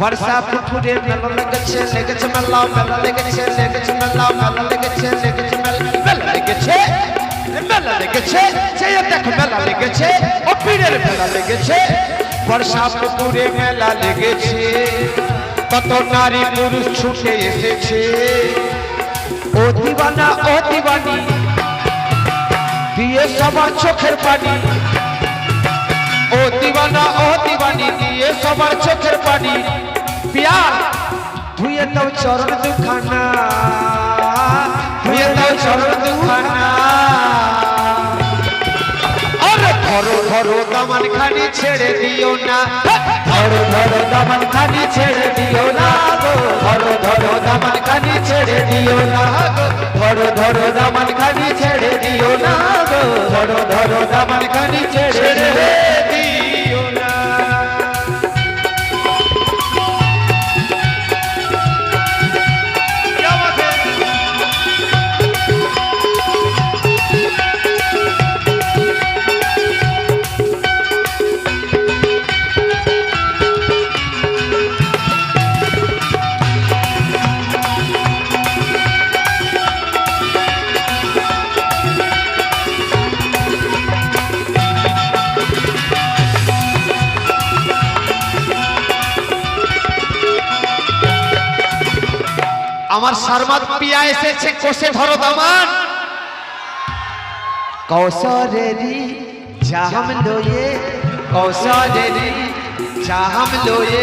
বর্ষা পুকুরে মেলা লেগেছে লেগেছে মেলা মেলা লেগেছে লেগেছে মেলা মেলা লেগেছে লেগেছে মেলা লেগেছে মেলা লেগেছে, সেই দেখ মেলা লেগেছে, ও পীরের মেলা লেগেছে বর্ষা পুকুরে মেলা লেগেছে, কত নারী পুরুষ ছুটে এসেছে, ও দিবানা ও দিবানি দিয়ে সবার চোখের পানি সবার চোখের পানি। পিয়ার ধুয়ে দাও চরণ দুখানা। ধুয়ে দাও চরণ দুখানা। আরে ধরো ধরো দামান খানি ছেড়ে দিও না। ধরো ধরো দামান খানি ছেড়ে দিও না গো। ধরো ধরো দামান খানি ছেড়ে দিও না গো। ধরো ধরো দামান খানি ছেড়ে দিও না গো। ধরো ধরো খানি ছেড়ে দিও আমার সারমাদ পিয়া এসেছে কোষে ধরো দামান কৌশলেরি জাহাম লোয়ে কৌশলেরি জাহাম লোয়ে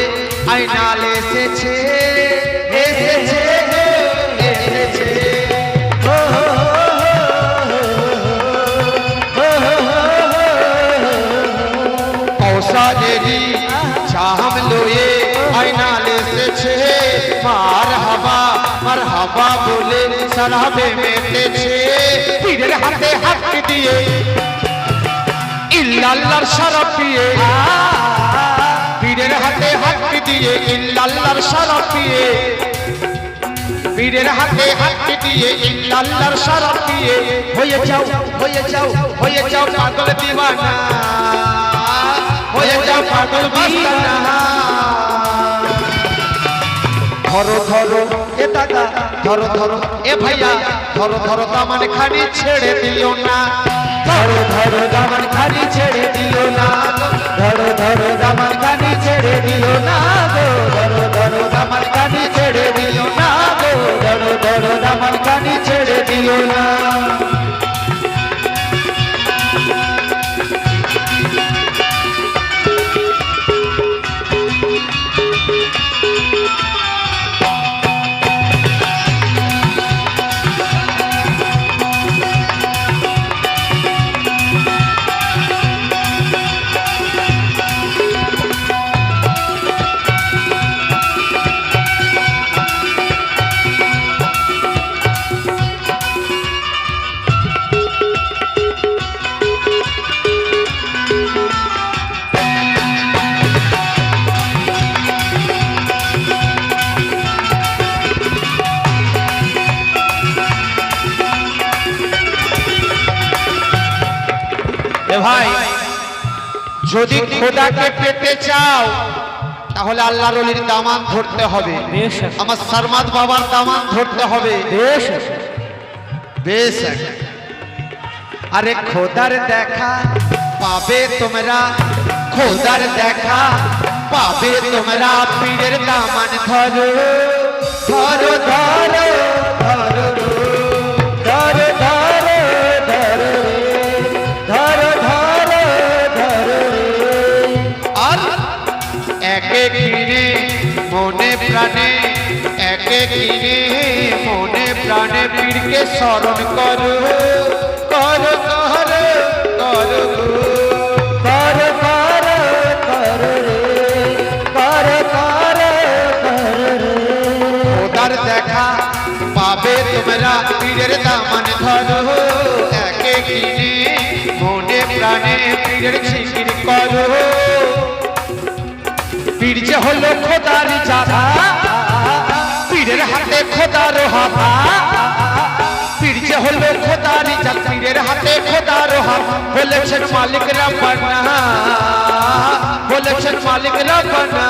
আইনাল এসেছে এসেছে। হাবা বলে সারাবে মেতেছে পীরের হাতে হাত দিয়ে ইল্লাল্লাহর শরফ দিয়ে পীরের হাতে হাত দিয়ে ইল্লাল্লাহর শরফ দিয়ে পীরের হাতে হাত দিয়ে ইল্লাল্লাহর শরফ দিয়ে হয়ে যাও হয়ে যাও হয়ে যাও পাগল দিওয়ানা হয়ে যাও পাগল মাস্তানা ধরো ধরো। এ দাদা। ধরো ধরো। এ ভাইয়া। ধরো ধরো দামান খানি ছেড়ে দিও না। ধরো ধরো দামান খানি ছেড়ে দিও না। ধরো ধরো দামান খানি ছেড়ে দিও না গো। ধরো ধরো দামান খানি ছেড়ে দিও না গো। ধরো ধরো দামান খানি ছেড়ে দিও না। যদি খোদাকে পেতে চাও তাহলে আল্লাহ রলির দামান ধরতে হবে। বেশ আমার সারমাদ বাবার দামান ধরতে হবে। বেশ বেশ আরে খোদার দেখা পাবে তোমরা খোদার দেখা পাবে তোমরা পীরের দামান ধরো ধরো ধরো ধরো। একে কিনে মনে প্রাণে পীরকে স্মরণ করো। কর কর কর কর কর কর কর কর ওদার দেখা পাবে তোমরা পীরের দামান ধরো। একে কিনে মনে প্রাণে পীরের ছিকির করো। পীর যে হলো খোদার হাতে হাবা পীর যে হলো খোদার জাদা পীরের হাতে খোদার হাবা বলেছেন মালিক রব্বানা। বলেছেন মালিক রব্বানা।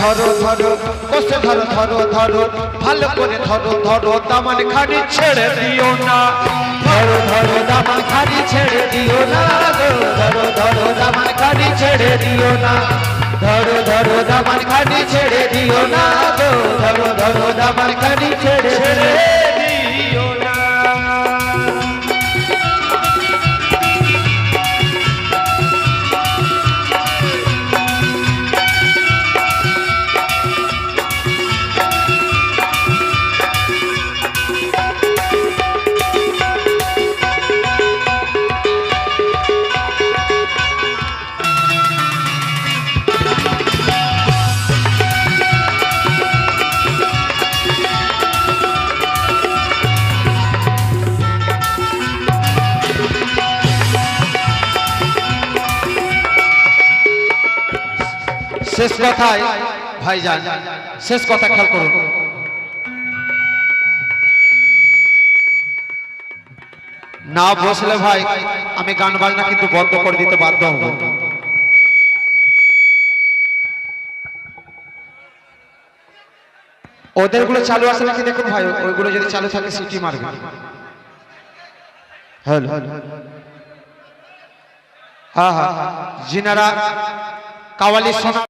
ধরো ধরো কষে ধরো ধরো ধরো, ভালো করে ধরো ধরো, দামান খানি ছেড়ে দিও না। ধরো ধরো, দামান খালি ছেড়ে দিও না ধরো ধরো, দামান খালি ছেড়ে দিও না। ধরো ধরো, দামান খালি ছেড়ে দিও না দামান খালি ছেড়ে ছেড়ে শেষ কথায় ভাইজান শেষ কথা খেয়াল করুন না বসলে ভাই আমি গান বাজনা কিন্তু বন্ধ করে দিতে বাধ্য হব ওদেরগুলো চালু আছে নাকি দেখুন ভাই ওইগুলো যদি চালু থাকে সিটি মারবে হ্যাঁ হ্যাঁ যিনারা কাওয়ালি সোনা